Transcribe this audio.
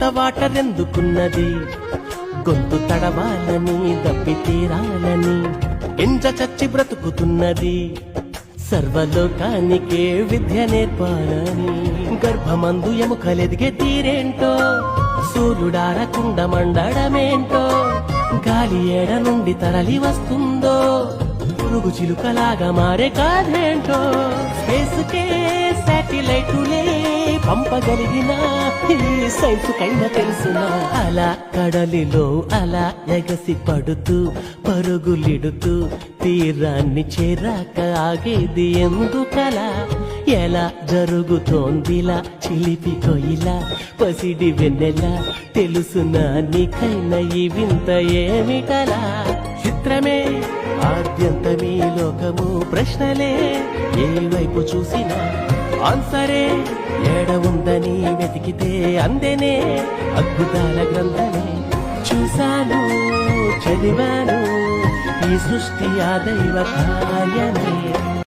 ఇంత వాటరెందుకున్నది? గొంతు తడవాలని దప్పి తీరాలని ఎంజ చచ్చి బ్రతుకుతున్నది. సర్వలోకానికే విద్య నేర్పాలని గర్భమందు ఎముకలెదిగే తీరేంటో? సూర్యుడారకుండా మండడమేంటో? గాలి ఏడ నుండి తరలి వస్తుందో? పురుగు చిలుకలాగా మారే కాదేంటో స్పేస్కే సాటిలైట్ పంపగలిగిన ఈ సైన్స్ తెలుసునా అలా కడలిలో అలా ఎగసి పడుతూ పరుగులిడుతూ తీరాన్ని చేరాక ఆగేది ఎందుకలా? ఎలా జరుగుతోందిలా చిలిపి కొయిలా పసిడి వెన్నెలా తెలుసునా నీకైనా ఈ వింత ఏమిటలా? చిత్రమే ఆద్యంతమీ లోకము ప్రశ్నలే ఏ వైపు చూసినా ఆన్సరే ఏడవ వెతికితే అందెనే అద్భుతాల గ్రంథమే. చూశాను చదివాను ఈ సృష్టి ఆ దైవ కార్యమే.